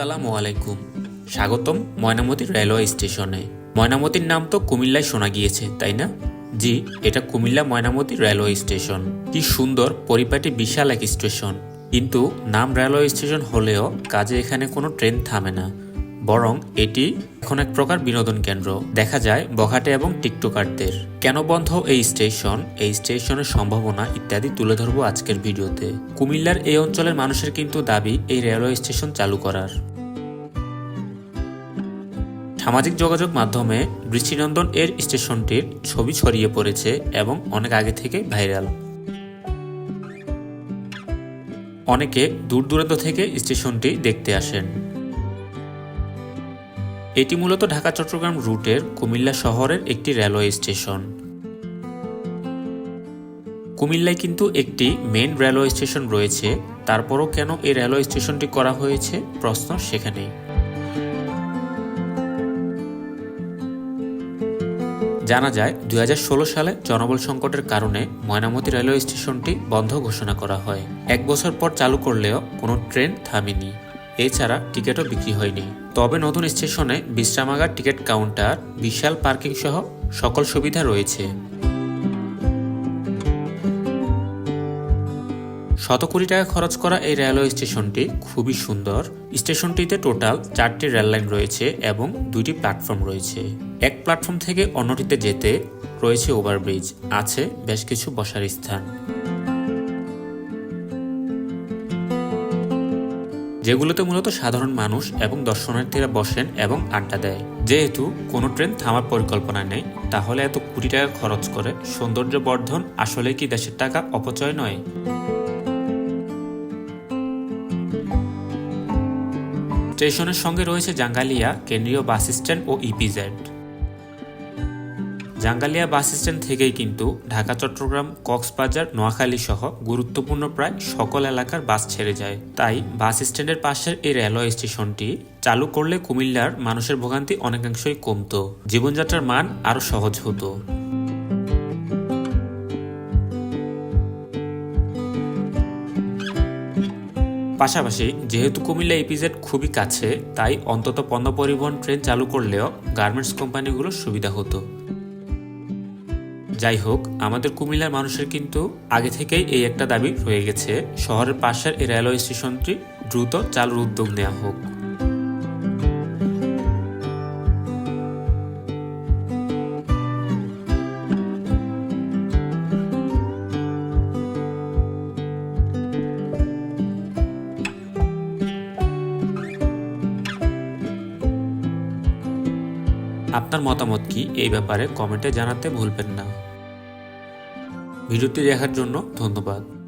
আসসালামু আলাইকুম। স্বাগতম ময়নামতি রেলওয়ে স্টেশনে। ময়নামতির নাম তো কুমিল্লায় শোনা গিয়েছে, তাই না? জি, এটা কুমিল্লা ময়নামতি রেলওয়ে স্টেশন। কি সুন্দর, পরিপাটি বিশাল এক স্টেশন। কিন্তু নাম রেলওয়ে স্টেশন হলেও কাজে এখানে কোনো ট্রেন থামে না। বরং এটি এখন এক প্রকার বিনোদন কেন্দ্র। দেখা যায় বখাটে এবং টিকটকারদের। কেন বন্ধ এই স্টেশন? এই স্টেশনের সম্ভাবনা ইত্যাদি তুলে ধরবো আজকের ভিডিওতে। কুমিল্লার এই অঞ্চলের মানুষের কিন্তু দাবি এই রেলওয়ে স্টেশন চালু করার। সামাজিক যোগাযোগ মাধ্যমে বৃষ্টিনন্দন এর স্টেশনটির ছবি ছড়িয়ে পড়েছে এবং অনেক আগে থেকে ভাইরাল। অনেকে দূর দূরান্ত থেকে স্টেশনটি দেখতে আসেন। এটি মূলত ঢাকা, চট্টগ্রাম রুটের কুমিল্লা শহরের একটি রেলওয়ে স্টেশন। কুমিল্লায় কিন্তু একটি মেন রেলওয়ে স্টেশন রয়েছে। তারপরও কেন এই রেলওয়ে স্টেশনটি করা হয়েছে? প্রশ্ন সেখানেই। জানা যায়, দুই হাজার ষোলো সালে জনবল সংকটের কারণে ময়নামতি রেলওয়ে স্টেশনটি বন্ধ ঘোষণা করা হয়। এক বছর পর চালু করলেও কোনো ট্রেন থামেনি। এছাড়া টিকিটও বিক্রি হয়নি। তবে নতুন স্টেশনে বিশ্রামাগার টিকিট কাউন্টার, বিশাল পার্কিং সহ সকল সুবিধা রয়েছে। শত কোটি টাকা খরচ করা এই রেলওয়ে স্টেশনটি খুবই সুন্দর। স্টেশনটিতে টোটাল চারটি রেললাইন রয়েছে এবং দুইটি প্ল্যাটফর্ম রয়েছে। এক প্ল্যাটফর্ম থেকে অন্যটিতে যেতে রয়েছে ওভারব্রিজ, আছে বেশ কিছু বসার স্থান। যেগুলোতে মূলত সাধারণ মানুষ এবং দর্শনার্থীরা বসেন এবং আড্ডা দেয়। যেহেতু কোনো ট্রেন থামার পরিকল্পনা নেই, তাহলে এত কোটি টাকা খরচ করে সৌন্দর্য বর্ধন আসলে কি দেশের টাকা অপচয় নয়? স্টেশনের সঙ্গে রয়েছে জাঙ্গালিয়া, কেন্দ্রীয় বাস স্ট্যান্ড ও ইপিজেড জাঙ্গালিয়া বাস স্ট্যান্ড থেকেই কিন্তু ঢাকা, চট্টগ্রাম, কক্সবাজার, নোয়াখালী সহ গুরুত্বপূর্ণ প্রায় সকল এলাকার বাস ছেড়ে যায়। তাই বাস স্ট্যান্ডের পাশের এই রেলওয়ে স্টেশনটি চালু করলে কুমিল্লার মানুষের ভোগান্তি অনেকাংশই কমতো। জীবনযাত্রার মান আরও সহজ হতো। পাশাপাশি, যেহেতু কুমিল্লা ইপিজেড খুবই কাছে, তাই অন্তত পণ্য পরিবহন ট্রেন চালু করলেও গার্মেন্টস কোম্পানিগুলোর সুবিধা হতো। যাই হোক, আমাদের কুমিল্লার মানুষের কিন্তু আগে থেকেই এই একটা দাবি রয়ে গেছে, শহরের পাশের এই রেলওয়ে স্টেশনটি দ্রুত চালুর উদ্যোগ নেওয়া হোক। আপনার মতামত কি এই ব্যাপারে কমেন্টে জানাতে ভুলবেন না। ভিডিওটি দেখার জন্য ধন্যবাদ।